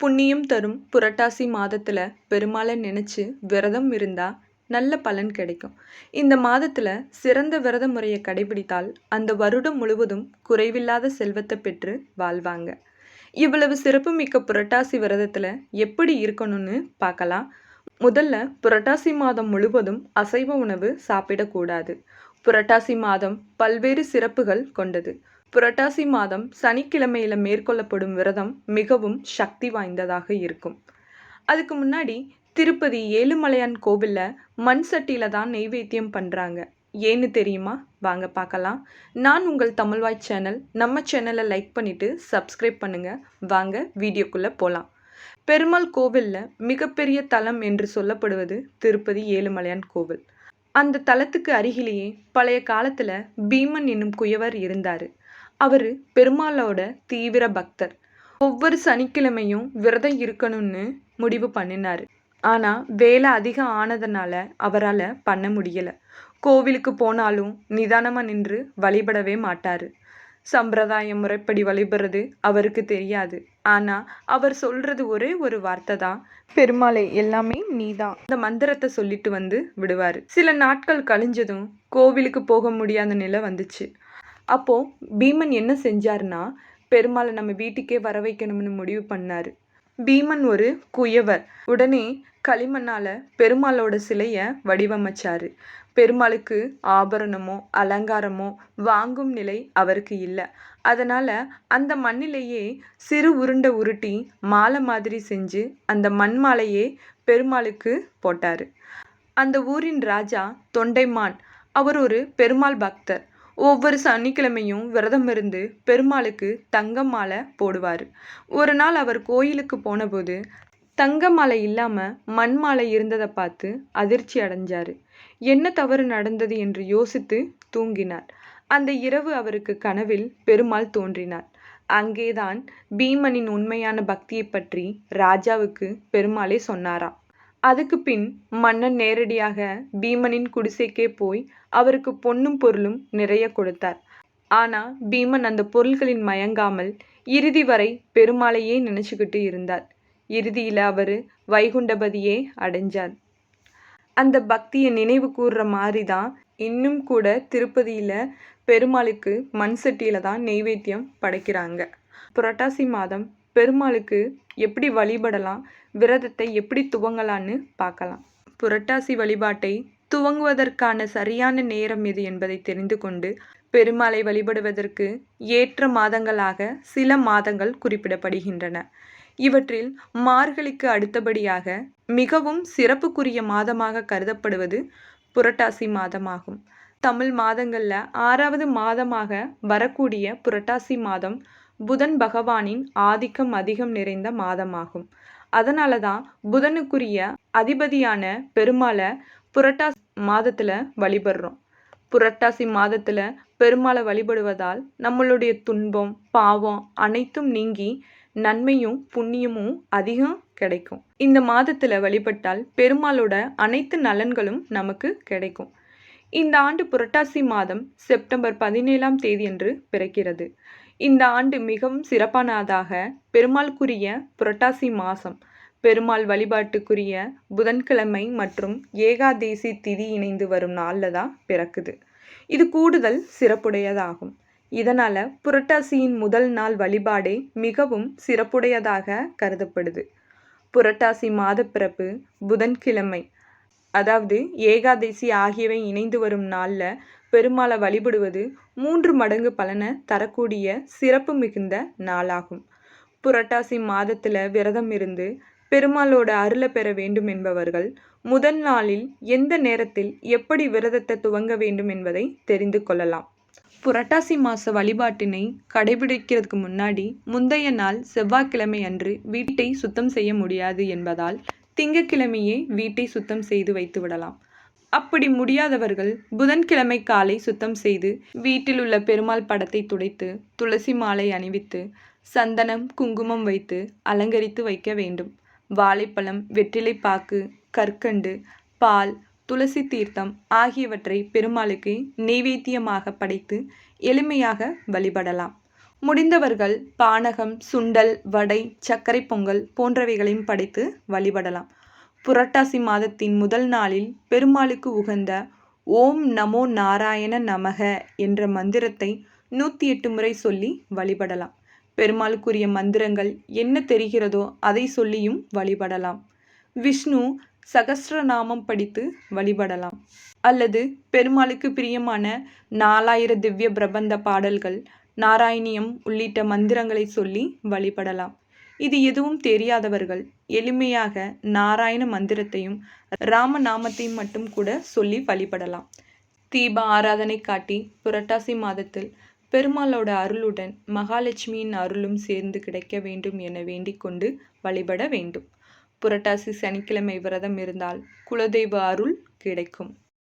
புண்ணியம் தரும் புரட்டாசி மாதத்தில் பெருமாளை நினச்சி விரதம் இருந்தால் நல்ல பலன் கிடைக்கும். இந்த மாதத்தில் சிறந்த விரத முறையை கடைபிடித்தால் அந்த வருடம் முழுவதும் குறைவில்லாத செல்வத்தை பெற்று வாழ்வாங்க. இவ்வளவு சிறப்புமிக்க புரட்டாசி விரதத்தில் எப்படி இருக்கணும்னு பார்க்கலாம். முதல்ல புரட்டாசி மாதம் முழுவதும் அசைவ உணவு சாப்பிடக்கூடாது. புரட்டாசி மாதம் பல்வேறு சிறப்புகள் கொண்டது. புரட்டாசி மாதம் சனிக்கிழமையில் மேற்கொள்ளப்படும் விரதம் மிகவும் சக்தி வாய்ந்ததாக இருக்கும். அதுக்கு முன்னாடி திருப்பதி ஏழுமலையான் கோவிலில் மண் சட்டியில தான் நெய்வேத்தியம் பண்ணுறாங்க ஏன்னு தெரியுமா? வாங்க பார்க்கலாம். நான் உங்கள் தமிழ்வாய் சேனல். நம்ம சேனலை லைக் பண்ணிவிட்டு சப்ஸ்கிரைப் பண்ணுங்க. வாங்க வீடியோக்குள்ளே போகலாம் பெருமாள் கோவிலில் மிகப்பெரிய தலம் என்று சொல்லப்படுவது திருப்பதி ஏழுமலையான் கோவில். அந்த தலத்துக்கு அருகிலேயே பழைய காலத்துல பீமன் என்னும் குயவர் இருந்தார். அவர் பெருமாளோட தீவிர பக்தர். ஒவ்வொரு சனிக்கிழமையும் விரதம் இருக்கணும்னு முடிவு பண்ணினார். ஆனால் வேலை அதிகம் ஆனதுனால அவரால் பண்ண முடியலை. கோவிலுக்கு போனாலும் நிதானமாக நின்று வழிபடவே மாட்டாரு. சம்பிரதாய முறைப்படி வழிபடுறது அவருக்கு தெரியாது. ஆனா அவர் சொல்றது ஒரே ஒரு வார்த்தை தான். பெருமாளை எல்லாமே நீதான். இந்த மந்திரத்தை சொல்லிட்டு வந்து விடுவாரு. சில நாட்கள் கழிஞ்சதும் கோவிலுக்கு போக முடியாத நிலை வந்துச்சு. அப்போ பீமன் என்ன செஞ்சாருன்னா பெருமாளை நம்ம வீட்டுக்கே வர வைக்கணும்னு முடிவு பண்ணாரு. பீமன் ஒரு குயவர். உடனே களிமண்ணால் பெருமாளோட சிலையை வடிவமைச்சாரு. பெருமாளுக்கு ஆபரணமோ அலங்காரமோ வாங்கும் நிலை அவருக்கு இல்லை. அதனால் அந்த மண்ணிலேயே சிறு உருண்டை உருட்டி மாலை மாதிரி செஞ்சு அந்த மண் மாலையே பெருமாளுக்கு போட்டார். அந்த ஊரின் ராஜா தொண்டைமான். அவர் ஒரு பெருமாள் பக்தர். ஒவ்வொரு சனிக்கிழமையும் விரதம் இருந்து பெருமாளுக்கு தங்க மாலை போடுவார். ஒரு நாள் அவர் கோயிலுக்கு போனபோது தங்க மாலை இல்லாமல் மண் மாலை இருந்ததை பார்த்து அதிர்ச்சி அடைஞ்சார். என்ன தவறு நடந்தது என்று யோசித்து தூங்கினார். அந்த இரவு அவருக்கு கனவில் பெருமாள் தோன்றினார். அங்கேதான் பீமனின் உண்மையான பக்தியை பற்றி ராஜாவுக்கு பெருமாளே சொன்னாராம். அதுக்கு பின் மன்னன் நேரடியாக பீமனின் குடிசைக்கே போய் அவருக்கு பொன்னும் பொருளும் நிறைய கொடுத்தார். ஆனா பீமன் அந்த பொருள்களின் மயங்காமல் இறுதி வரை பெருமாளையே நினைச்சுக்கிட்டு இருந்தார். இறுதியில அவரு வைகுண்டபதியே அடைஞ்சார். அந்த பக்தியை நினைவு கூறுற மாதிரி தான் இன்னும் கூட திருப்பதியில பெருமாளுக்கு மண் சட்டியில தான் நெய்வேத்தியம் படைக்கிறாங்க. புரட்டாசி மாதம் பெருமாளுக்கு எப்படி வழிபடலாம் விரதத்தை எப்படி துவங்கலான்னு பார்க்கலாம். புரட்டாசி வழிபாட்டை துவங்குவதற்கான சரியான நேரம் எது என்பதை தெரிந்து கொண்டு பெருமாளை வழிபடுவதற்கு ஏற்ற மாதங்களாக சில மாதங்கள் குறிப்பிடப்படுகின்றன. இவற்றில் மார்கழிக்கு அடுத்தபடியாக மிகவும் சிறப்புக்குரிய மாதமாக கருதப்படுவது புரட்டாசி மாதமாகும். தமிழ் மாதங்களில் ஆறாவது மாதமாக வரக்கூடிய புரட்டாசி மாதம் புதன் பகவானின் ஆதிக்கம் அதிகம் நிறைந்த மாதமாகும். அதனால தான் புதனுக்குரிய அதிபதியான பெருமாளை புரட்டாசி மாதத்தில் வழிபடுறோம். புரட்டாசி மாதத்தில் பெருமாளை வழிபடுவதால் நம்மளுடைய துன்பம் பாவம் அனைத்தும் நீங்கி நன்மையும் புண்ணியமும் அதிகம் கிடைக்கும். இந்த மாதத்தில் வழிபட்டால் பெருமாளோட அனைத்து நலன்களும் நமக்கு கிடைக்கும். இந்த ஆண்டு புரட்டாசி மாதம் செப்டம்பர் பதினேழாம் தேதியன்று பிறக்கிறது. இந்த ஆண்டு மிகவும் சிறப்பானதாக பெருமாளுக்குரிய புரட்டாசி மாதம் பெருமாள் வழிபாட்டுக்குரிய புதன்கிழமை மற்றும் ஏகாதேசி திதி இணைந்து வரும் நாளில் தான் பிறக்குது. இது கூடுதல் சிறப்புடையதாகும். இதனால் புரட்டாசியின் முதல் நாள் வழிபாடே மிகவும் சிறப்புடையதாக கருதப்படுது. புரட்டாசி மாதப்பிறப்பு புதன்கிழமை அதாவது ஏகாதசி ஆகியவை இணைந்து வரும் நாளில் பெருமாளை வழிபடுவது மூன்று மடங்கு பலனை தரக்கூடிய சிறப்பு மிகுந்த நாளாகும். புரட்டாசி மாதத்தில் விரதம் இருந்து பெருமாளோட அருளை பெற வேண்டும் என்பவர்கள் முதல் நாளில் எந்த நேரத்தில் எப்படி விரதத்தை துவங்க வேண்டும் என்பதை தெரிந்து கொள்ளலாம். புரட்டாசி மாச வழிபாட்டினை கடைபிடிக்கிறதுக்கு முன்னாடி முந்தைய நாள் செவ்வாய்க்கிழமை அன்று வீட்டை சுத்தம் செய்ய முடியாது என்பதால் திங்கக்கிழமையே வீட்டை சுத்தம் செய்து வைத்து விடலாம். அப்படி முடியாதவர்கள் புதன்கிழமை காலை சுத்தம் செய்து வீட்டில் உள்ள பெருமாள் படத்தை துடைத்து துளசி மாலை அணிவித்து சந்தனம் குங்குமம் வைத்து அலங்கரித்து வைக்க வேண்டும். வாழைப்பழம் வெற்றிலைப்பாக்கு கற்கண்டு பால் துளசி தீர்த்தம் ஆகியவற்றை பெருமாளுக்கு நெய்வேத்தியமாக படைத்து எளிமையாக வழிபடலாம். முடிந்தவர்கள் பானகம் சுண்டல் வடை சர்க்கரை பொங்கல் போன்றவைகளையும் படைத்து வழிபடலாம். புரட்டாசி மாதத்தின் முதல் நாளில் பெருமாளுக்கு உகந்த ஓம் நமோ நாராயண நமக என்ற மந்திரத்தை நூற்றி எட்டு முறை சொல்லி வழிபடலாம். பெருமாளுக்குரிய மந்திரங்கள் என்ன தெரிகிறதோ அதை சொல்லியும் வழிபடலாம். விஷ்ணு சகசிரநாமம் படித்து வழிபடலாம். அல்லது பெருமாளுக்கு பிரியமான நாலாயிர திவ்ய பிரபந்த பாடல்கள் நாராயணியம் உள்ளிட்ட மந்திரங்களை சொல்லி வழிபடலாம். இது எதுவும் தெரியாதவர்கள் எளிமையாக நாராயண மந்திரத்தையும் ராமநாமத்தையும் மட்டும் கூட சொல்லி வழிபடலாம். தீப ஆராதனை காட்டி புரட்டாசி மாதத்தில் பெருமாளோட அருளுடன் மகாலட்சுமியின் அருளும் சேர்ந்து கிடைக்க வேண்டும் என வேண்டிக் கொண்டு வழிபட வேண்டும். புரட்டாசி சனிக்கிழமை விரதம் இருந்தால் குலதெய்வ அருள் கிடைக்கும்.